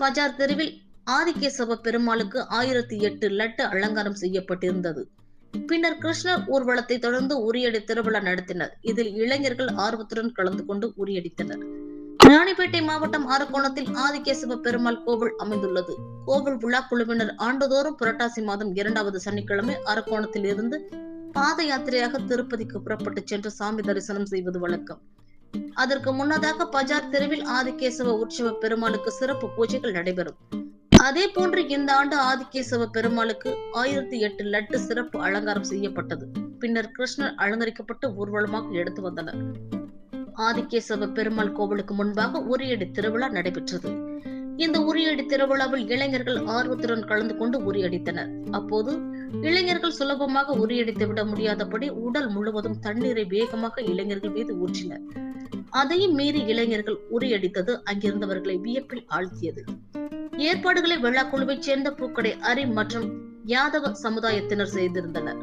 பஜார் தெருவில் ஆதிகேசவ பெருமாளுக்கு ஆயிரத்தி எட்டு லட்டு அலங்காரம் செய்யப்பட்டிருந்தது. பின்னர் கிருஷ்ணர் ஊர்வலத்தை தொடர்ந்து உரியடி திருவிழா நடத்தினர். இதில் இளைஞர்கள் ஆர்வத்துடன் கலந்து கொண்டு உரியடித்தனர். ராணிப்பேட்டை மாவட்டம் அரக்கோணத்தில் ஆதிகேசவ பெருமாள் கோவில் அமைந்துள்ளது. கோவில் விழா குழுவினர் ஆண்டுதோறும் புரட்டாசி மாதம் இரண்டாவது சனிக்கிழமை அரக்கோணத்தில் இருந்து பாத யாத்திரையாக திருப்பதிக்கு புறப்பட்டு சென்று சாமி தரிசனம் செய்வது வழக்கம். அதற்கு முன்னதாக பஜார் தெருவில் ஆதிகேசவ உற்சவ பெருமாளுக்கு சிறப்பு பூஜைகள் நடைபெறும். அதே போன்று இந்த ஆண்டு ஆதிகேசவ பெருமாளுக்கு ஆயிரத்தி எட்டு லட்டு சிறப்பு அலங்காரம் செய்யப்பட்டது. பின்னர் கிருஷ்ணர் அலங்கரிக்கப்பட்டு ஊர்வலமாக எடுத்து வந்தனர். ஆதிகேசவ பெருமாள் கோவிலுக்கு முன்பாக உரியடி திருவிழா நடைபெற்றது. இந்த உரியடி திருவிழாவில் இளைஞர்கள் ஆர்வத்துடன் கலந்து கொண்டு உரியடித்தனர். அப்போது இளைஞர்கள் சுலபமாக உரியடித்து விட முடியாதபடி உடல் முழுவதும் தண்ணீரை வேகமாக இளைஞர்கள் மீது ஊற்றினர். அதையும் மீறி இளைஞர்கள் உரியடித்தது அங்கிருந்தவர்களை வியப்பில் ஆழ்த்தியது. ஏற்பாடுகளை விழா குழுவைச் சேர்ந்த பூக்கடை அரி மற்றும் யாதவ சமுதாயத்தினர் செய்திருந்தனர்.